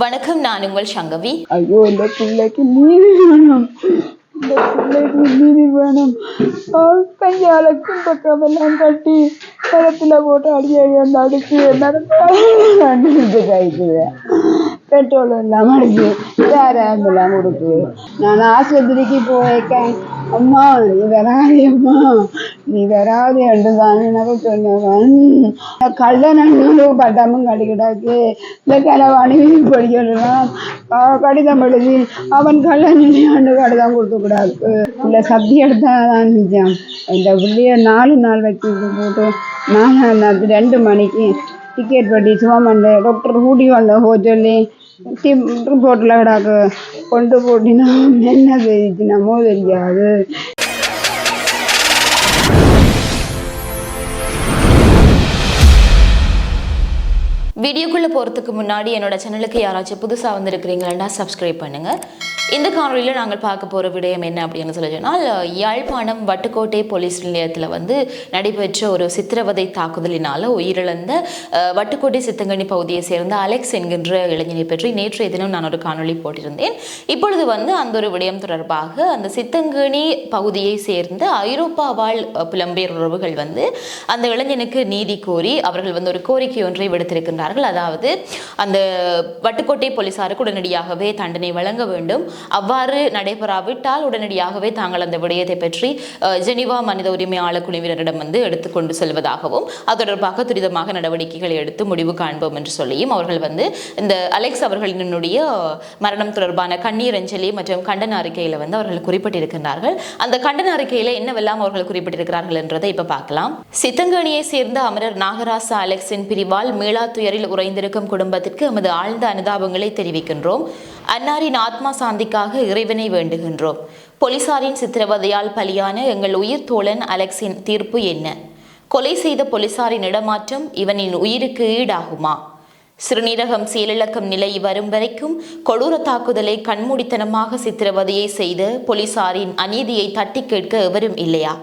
வணக்கம் நான் உங்கள் சங்கவி. ஐயோ இந்த பிள்ளைக்கு நீதி வேணும். இந்த பிள்ளைக்கு நீதி வேணும். கையாளுக்கும் பக்கமெல்லாம் கட்டி கழுத்துல போட்டு அடிய வந்து அடிச்சு நடந்து கைக்குது பெட்ரோல் எல்லாம் அடிச்சு வேற ஆம்புலாம் கொடுக்குது. நான் ஆஸ்பத்திரிக்கு போயிருக்கேன். அம்மா நீ வராதே அம்மா. நீ வராது என்று தானே சொன்னவன். கள்ள நன்னூறு பட்டமும் கிடைக்கிடாது இந்த கிளவாணி படிக்கலாம் கடிதம் எழுதி அவன் கள்ள நிலையாண்டு கடிதம் கொடுத்து கூடாது இல்லை சப்தி எடுத்தா தான் நிஜம் இந்த பிள்ளைய நாலு நாள் வச்சு போட்டு நாலாம் நாள் ரெண்டு மணிக்கு டிக்கெட் பட்டி சும்மா டாக்டர் கூட்டி வந்த ஹோட்டல்லே டிம் ரிப்போர்ட்டில் கொண்டு போட்டினா என்ன செய்திச்சுனமோ தெரியாது வீடியோக்குள்ளே போகிறதுக்கு முன்னாடி என்னோட சேனலுக்கு யாராச்சும் புதுசாக வந்திருக்கிறீங்களா சப்ஸ்கிரைப் பண்ணுங்கள் இந்த காணொலியில் நாங்கள் பார்க்க போகிற விடயம் என்ன அப்படின்னு சொல்லி சொன்னால் யாழ்ப்பாணம் வட்டுக்கோட்டை போலீஸ் நிலையத்தில் வந்து நடைபெற்ற ஒரு சித்திரவதை தாக்குதலினால் உயிரிழந்த வட்டுக்கோட்டை சித்தங்கனி பகுதியை சேர்ந்த அலெக்ஸ் என்கின்ற இளைஞனை பற்றி நேற்றைய தினம் நான் ஒரு காணொலி போட்டிருந்தேன். இப்பொழுது வந்து அந்த ஒரு விடயம் தொடர்பாக அந்த சித்தங்கனி பகுதியை சேர்ந்த ஐரோப்பா வாழ் புலம்பெயர் உறவுகள் வந்து அந்த இளைஞனுக்கு நீதி கோரி அவர்கள் வந்து ஒரு கோரிக்கை ஒன்றை விடுத்திருக்கின்றார்கள். அதாவது அந்த வட்டுக்கோட்டை போலீசாருக்கு உடனடியாகவே தண்டனை வழங்க வேண்டும். அவ்வாறு நடைபெறாவிட்டால் உடனடியாகவே தாங்கள் அந்த விடயத்தை பற்றி ஜெனிவா மனித உரிமை ஆளுக்குழுவினரிடம் வந்து எடுத்துக்கொண்டு செல்வதாகவும் அது தொடர்பாக துரிதமாக நடவடிக்கைகளை எடுத்து முடிவு காண்போம் என்று சொல்லியும் அவர்கள் வந்து இந்த அலெக்ஸ் அவர்களினுடைய மரணம் தொடர்பான கண்ணீர் அஞ்சலி மற்றும் கண்டன அறிக்கையில வந்து அவர்கள் குறிப்பிட்டிருக்கின்றார்கள். அந்த கண்டன அறிக்கையில என்னவெல்லாம் அவர்கள் குறிப்பிட்டிருக்கிறார்கள் என்றதை இப்ப பார்க்கலாம். சித்தங்கணியை சேர்ந்த அமரர் நாகராச அலெக்ஸின் பிரிவால் மீளா உறைந்திருக்கும் குடும்பத்திற்கு எமது ஆழ்ந்த அனுதாபங்களை தெரிவிக்கின்றோம். அன்னாரின் ஆத்மா சாந்திக்காக இறைவனை வேண்டுகின்றோம். போலீசாரின் சித்திரவதையால் பலியான எங்கள் உயிர் தோழன் அலெக்ஸின் தீர்ப்பு என்ன? கொலை செய்த போலீசாரின் இடமாற்றம் இவனின் உயிருக்கு ஈடாகுமா? சிறுநீரகம் செயலிழக்கும் நிலை வரும் வரைக்கும் கொடூர தாக்குதலை கண்மூடித்தனமாக சித்திரவதையை செய்த போலீசாரின் அநீதியை தட்டி கேட்க எவரும் இல்லையா?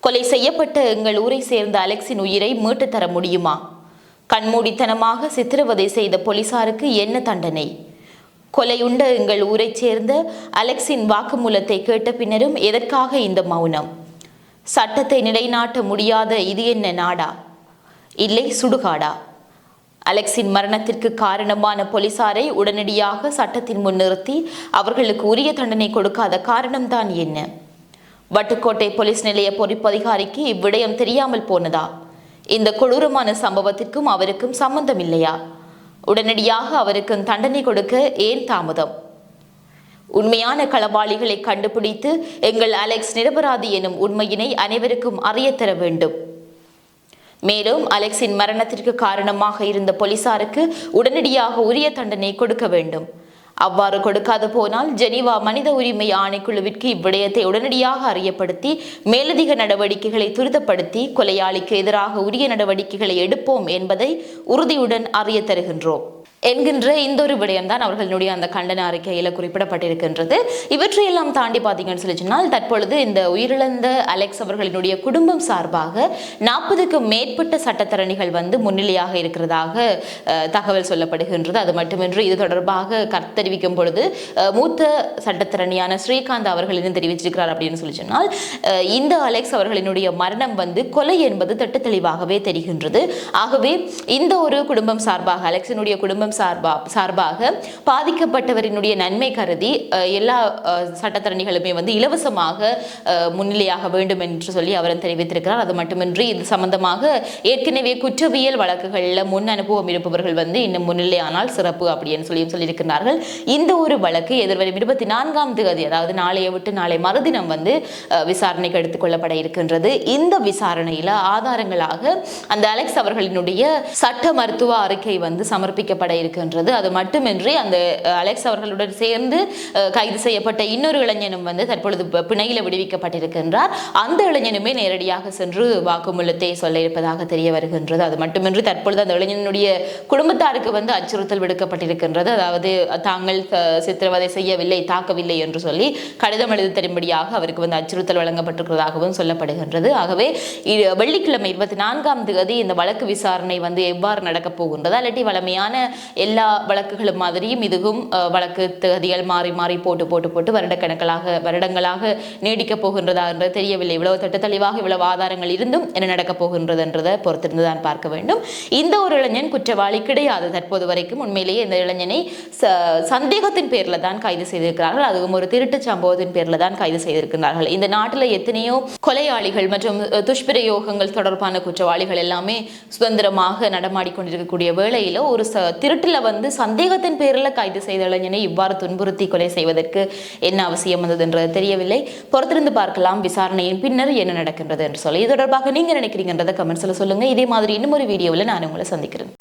கொலை செய்யப்பட்ட எங்கள் ஊரை சேர்ந்த அலெக்ஸின் உயிரை மீட்டு தர முடியுமா? கண்மூடித்தனமாக சித்திரவதை செய்த போலீசாருக்கு என்ன தண்டனை? கொலையுண்ட எங்கள் ஊரைச் சேர்ந்த அலெக்ஸின் வாக்குமூலத்தை கேட்ட பின்னரும் எதற்காக இந்த மௌனம்? சட்டத்தை நிலைநாட்ட முடியாத இது என்ன நாடா? இல்லை சுடுகாடா? அலெக்ஸின் மரணத்திற்கு காரணமான போலீசாரை உடனடியாக சட்டத்தின் முன் நிறுத்தி அவர்களுக்கு உரிய தண்டனை கொடுக்காத காரணம்தான் என்ன? வட்டுக்கோட்டை போலீஸ் நிலைய பொறுப்பதிகாரிக்கு இவ்விடயம் தெரியாமல் போனதா? இந்த கொடூரமான சம்பவத்திற்கும் அவருக்கும் சம்பந்தம் இல்லையா உடனடியாக அவருக்கு தண்டனை கொடுக்க ஏன் தாமதம்? உண்மையான களவாளிகளை கண்டுபிடித்து எங்கள் அலெக்ஸ் நிரபராதி எனும் உண்மையினை அனைவருக்கும் அறியத்தர வேண்டும். மேலும் அலெக்ஸின் மரணத்திற்கு காரணமாக இருந்த போலீசாருக்கு உடனடியாக உரிய தண்டனை கொடுக்க வேண்டும். அவ்வாறு கொடுக்காது போனால் ஜெனீவா மனித உரிமை ஆணைக்குழுவிற்கு இவ்விடயத்தை உடனடியாக அறியப்படுத்தி மேலதிக நடவடிக்கைகளை துரிதப்படுத்தி கொலையாளிக்கு எதிராக உரிய நடவடிக்கைகளை எடுப்போம் என்பதை உறுதியுடன் அறிய தருகின்றோம். என்கின்ற இந்த ஒரு விடயம்தான் அவர்களுடைய அந்த கண்டன அறிக்கையில் குறிப்பிடப்பட்டிருக்கின்றது. இவற்றையெல்லாம் தாண்டி பார்த்தீங்கன்னு சொல்லி சொன்னால் தற்பொழுது இந்த உயிரிழந்த அலெக்ஸ் அவர்களினுடைய குடும்பம் சார்பாக நாற்பதுக்கு மேற்பட்ட சட்டத்தரணிகள் வந்து முன்னிலையாக இருக்கிறதாக தகவல் சொல்லப்படுகின்றது. அது மட்டுமின்றி இது தொடர்பாக கருத்தறிவிக்கும் பொழுது மூத்த சட்டத்திறணியான ஸ்ரீகாந்த் அவர்கள் என்ன தெரிவிச்சிருக்கிறார் அப்படின்னு சொல்லி சொன்னால் இந்த அலெக்ஸ் அவர்களினுடைய மரணம் வந்து கொலை என்பது திட்ட தெளிவாகவே தெரிகின்றது. ஆகவே இந்த ஒரு குடும்பம் சார்பாக அலெக்ஸினுடைய குடும்பம் சார்பா சார்பாக பாதிக்கப்பட்டவரினுடைய நன்மை கருதி எல்லா சட்டத்தரணிகளுமே வந்து இலவசமாக முன்னிலையாக வேண்டும் என்று சொல்லி அவர் தெரிவித்திருக்கிறார். அது மட்டுமின்றி இது சம்பந்தமாக ஏற்கனவே குற்றவியல் வழக்குகளில் முன் அனுபவம் இருப்பவர்கள் வந்து இன்னும் முன்னிலையானால் சிறப்பு அப்படின்னு சொல்லி சொல்லியிருக்கிறார்கள் இந்த ஒரு வழக்கு எதிர்வரும் இருபத்தி நான்காம் தேதி அதாவது நாளைய விட்டு நாளை மறுதினம் வந்து விசாரணைக்கு எடுத்துக்கொள்ளப்பட இருக்கின்றது. இந்த விசாரணையில் ஆதாரங்களாக அந்த அலெக்ஸ் அவர்களினுடைய சட்ட மருத்துவ அறிக்கை வந்து சமர்ப்பிக்கப்பட இருக்கின்றது. அது மட்டுமின்றி அந்த அலெக்ஸ் அவர்களுடன் சேர்ந்து கைது செய்யப்பட்ட இன்னொரு இளைஞனும் வந்து தற்பொழுது பிணையில் விடுவிக்கப்பட்டிருக்கின்றார். அந்த இளைஞனுமே நேரடியாக சென்று வாக்குமூலத்தை சொல்ல இருப்பதாக தெரிய வருகின்றது. அது மட்டுமின்றி தற்பொழுது அந்த இளைஞனுடைய குடும்பத்தாருக்கு வந்து அச்சுறுத்தல் விடுக்கப்பட்டிருக்கின்றது. அதாவது தாங்கள் சித்திரவதை செய்யவில்லை தாக்கவில்லை என்று சொல்லி கடிதம் எழுதி தரும்படியாக அவருக்கு வந்து அச்சுறுத்தல் வழங்கப்பட்டிருக்கிறதாகவும் சொல்லப்படுகின்றது. ஆகவே வெள்ளிக்கிழமை இருபத்தி நான்காம் தேதி இந்த வழக்கு விசாரணை வந்து எவ்வாறு நடக்கப் போகின்றதா இல்லாட்டி வளமையான எல்லா வழக்குகளும் மாதிரியும் இதுவும் வழக்கு தகுதிகள் மாறி மாறி போட்டு போட்டு போட்டு வருடக்கணக்களாக வருடங்களாக நீடிக்கப் போகின்றதா என்றது தெரியவில்லை. இவ்வளவு தட்டத்தெளிவாக இவ்வளவு ஆதாரங்கள் இருந்தும் என்ன நடக்கப் போகின்றது என்றதை பொறுத்திருந்து தான் பார்க்க வேண்டும். இந்த ஒரு இளைஞன் குற்றவாளி கிடையாது. தற்போது வரைக்கும் உண்மையிலேயே இந்த இளைஞனை ச- சந்தேகத்தின் பேரில் தான் கைது செய்திருக்கிறார்கள். அதுவும் ஒரு திருட்டு சம்பவத்தின் பேரில் தான் கைது செய்திருக்கிறார்கள் இந்த நாட்டில் எத்தனையோ கொலையாளிகள் மற்றும் துஷ்பிரயோகங்கள் தொடர்பான குற்றவாளிகள் எல்லாமே சுதந்திரமாக நடமாடிக்கொண்டிருக்கக்கூடிய வேளையில் ஒரு ச திருட்டில் வந்து சந்தேகத்தின் பேரில் கைது செய்த இளைஞனை இவ்வாறு துன்புறுத்தி கொலை செய்வதற்கு என்ன அவசியம் வந்தது என்றது தெரியவில்லை. பொறுத்திருந்து பார்க்கலாம். விசாரணையின் பின்னர் என்ன நடக்கின்றது என்று சொல்லி இது தொடர்பாக நீங்க நினைக்கிறீங்கன்றதை கமெண்ட்ஸில் சொல்லுங்க. இதே மாதிரி இன்னும் ஒரு வீடியோவில் நான் உங்களை சந்திக்கிறேன்.